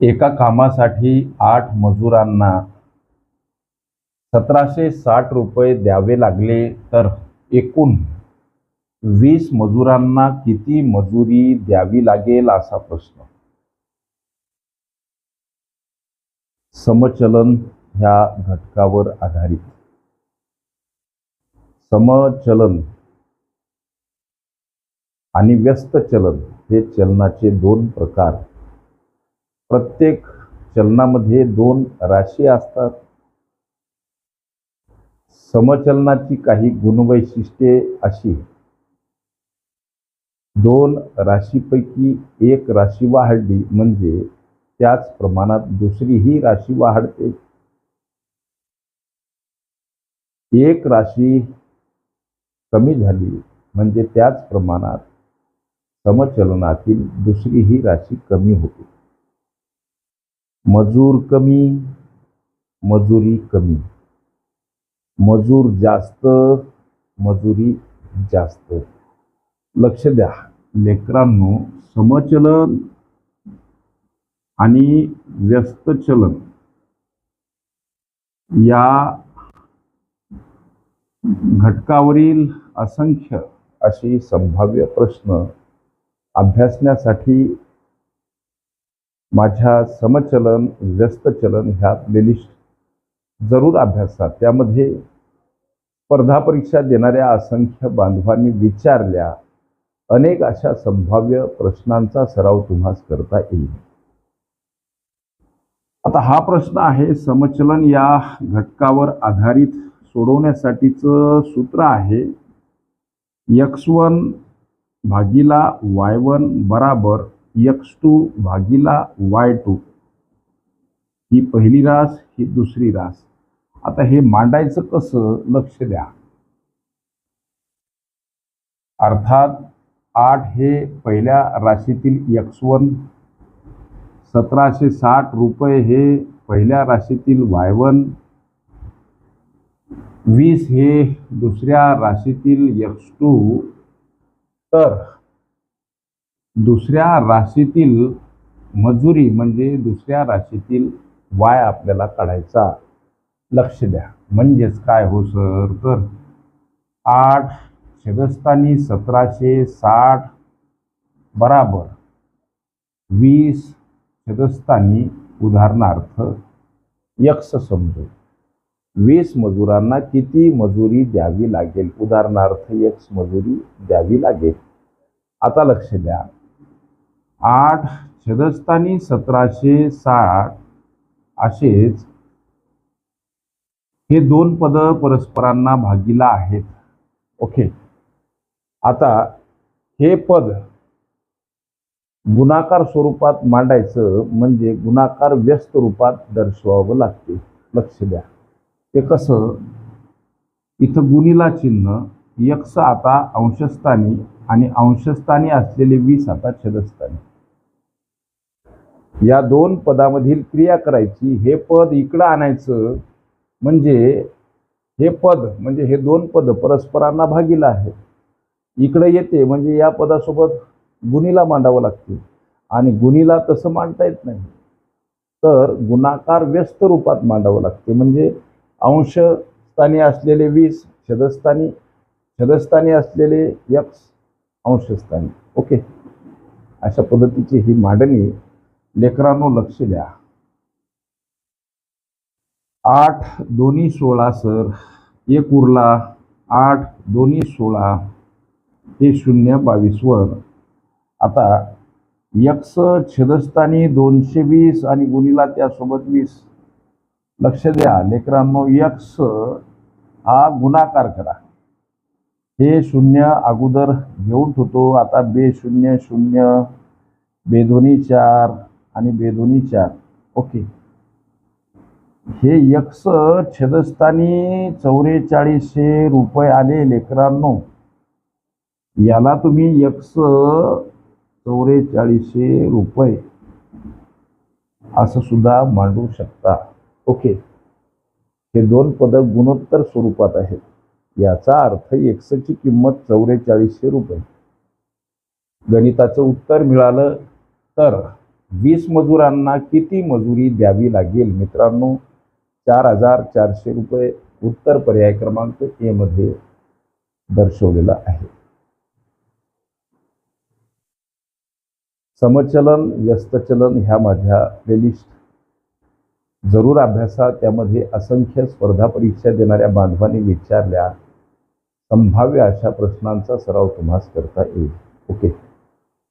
एका कामासाठी आठ मजुरांना सतराशे साठ रुपये द्यावे लागले तर एकूण वीस मजुरांना किती मजुरी द्यावी लागेल असा प्रश्न. समचलन ह्या घटकावर आधारित. समचलन आणि व्यस्त चलन हे चलनाचे दोन प्रकार. प्रत्येक चलनामध्ये दोन राशी असतात. समचलनाची काही गुणवैशिष्ट्ये अशी. दोन राशीपैकी एक राशी वाढली म्हणजे त्याच प्रमाणात दुसरीही राशी वाढते. एक राशी कमी झाली म्हणजे त्याच प्रमाणात समचलनातील दुसरीही राशी कमी होते. मजूर कमी मजुरी कमी. मजूर जास्त मजुरी जास्त. लक्ष द्या. लेकरांनो समचलन आणि व्यस्त चलन या घटकावरील असंख्य अशी संभाव्य प्रश्न अभ्यासण्यासाठी माझ्या समचलन व्यस्त चलन ह्या प्लेलिस्ट जरूर अभ्यासा त्यामध्ये स्पर्धा परीक्षा देणाऱ्या असंख्य बांधवांनी विचारल्या अनेक अशा संभाव्य प्रश्नांचा सराव तुम्हास करता येईल. आता हा प्रश्न आहे समचलन या घटकावर आधारित सोडवण्यासाठीचं सूत्र आहे यक्स वन भागीला वाय वन बराबर यक्स टू भागीला वाय टू ही पहिली रास ही दुसरी रास. आता हे मांडायचं कसं? लक्ष द्या. अर्थात आठ हे पहिल्या राशीतील एक्स वन सतराशे साठ रुपये हे पहिल्या राशीतील वाय वन वीस हे दुसऱ्या राशीतील यक्स टू तर दुसऱ्या राशीतील मजुरी म्हणजे दुसऱ्या राशीतील वाय आपल्याला काढायचा लक्ष द्या. म्हणजेच काय हो सर? तर आठ छेदस्थानी सतराशे साठ बराबर वीस छेदस्थानी उदाहरणार्थ यक्स समजू. वीस मजुरांना किती मजुरी द्यावी लागेल? उदाहरणार्थ यक्स मजुरी द्यावी लागेल. आता लक्ष द्या. आठ छदस्थानी सतराशे साठ असेच हे दोन पद परस्परांना भागीला आहेत. ओके. आता हे पद गुणाकार स्वरूपात मांडायचं म्हणजे गुणाकार व्यस्त रूपात दर्शवावं लागते. लक्ष द्या. ते कसं? इथं गुणीला चिन्ह यक्ष आता अंशस्थानी आणि अंशस्थानी असलेले वीस आता छदस्थानी या दोन पदामधील क्रिया करायची हे पद इकडं आणायचं म्हणजे हे पद म्हणजे हे दोन पद परस्परांना भागीला आहे. इकडे येते म्हणजे या पदासोबत गुणीला मांडावं लागते. आणि गुणीला तसं मांडता येत नाही. तर गुणाकार व्यस्त रूपात मांडावं लागते. म्हणजे अंश स्थानी असलेले वीस छदस्थानी छदस्थानी असलेले यक्स अंशस्थानी ओके? अशा पद्धतीची ही मांडणी लेकरांनो लक्ष द्या. आठ दोन्ही सोळा सर. एक उरला. आठ दोन्ही सोळा. हे शून्य बावीसवर आता यक्स छेदस्थानी दोनशे वीस आणि गुणीला त्यासोबत वीस. लक्ष द्या लेकरांनो यक्स हा गुणाकार करा. हे शून्य अगोदर घेऊन ठेवतो. आता बे शून्य शून्य. बेदोनी चार. आणि बेदोनी चार ओके. हे यक्स छेदस्थानी चौवेचाळीसशे रुपये आले लेकरांनो. याला तुम्ही यक्स चौवेचाळीसशे रुपये असं सुद्धा मांडू शकता. ओके. हे दोन पदक गुणोत्तर स्वरूपात आहेत. याचा अर्थ एक्सची किंमत चौवेचाळीसशे रुपये. गणिताचं उत्तर मिळालं तर वीस मजुरांना किती मजुरी द्यावी लागेल? मित्रांनो चार हजार चारशे रुपये उत्तर पर्याय क्रमांक ए मध्ये दर्शवलेला आहे. समचलन व्यस्तचलन ह्या माझ्या प्लेलिस्ट जरूर अभ्यासा त्यामध्ये असंख्य स्पर्धा परीक्षा देणाऱ्या बांधवांनी विचारल्या संभाव्य अशा प्रश्नांचा सराव तुम्हास करता येईल. ओके.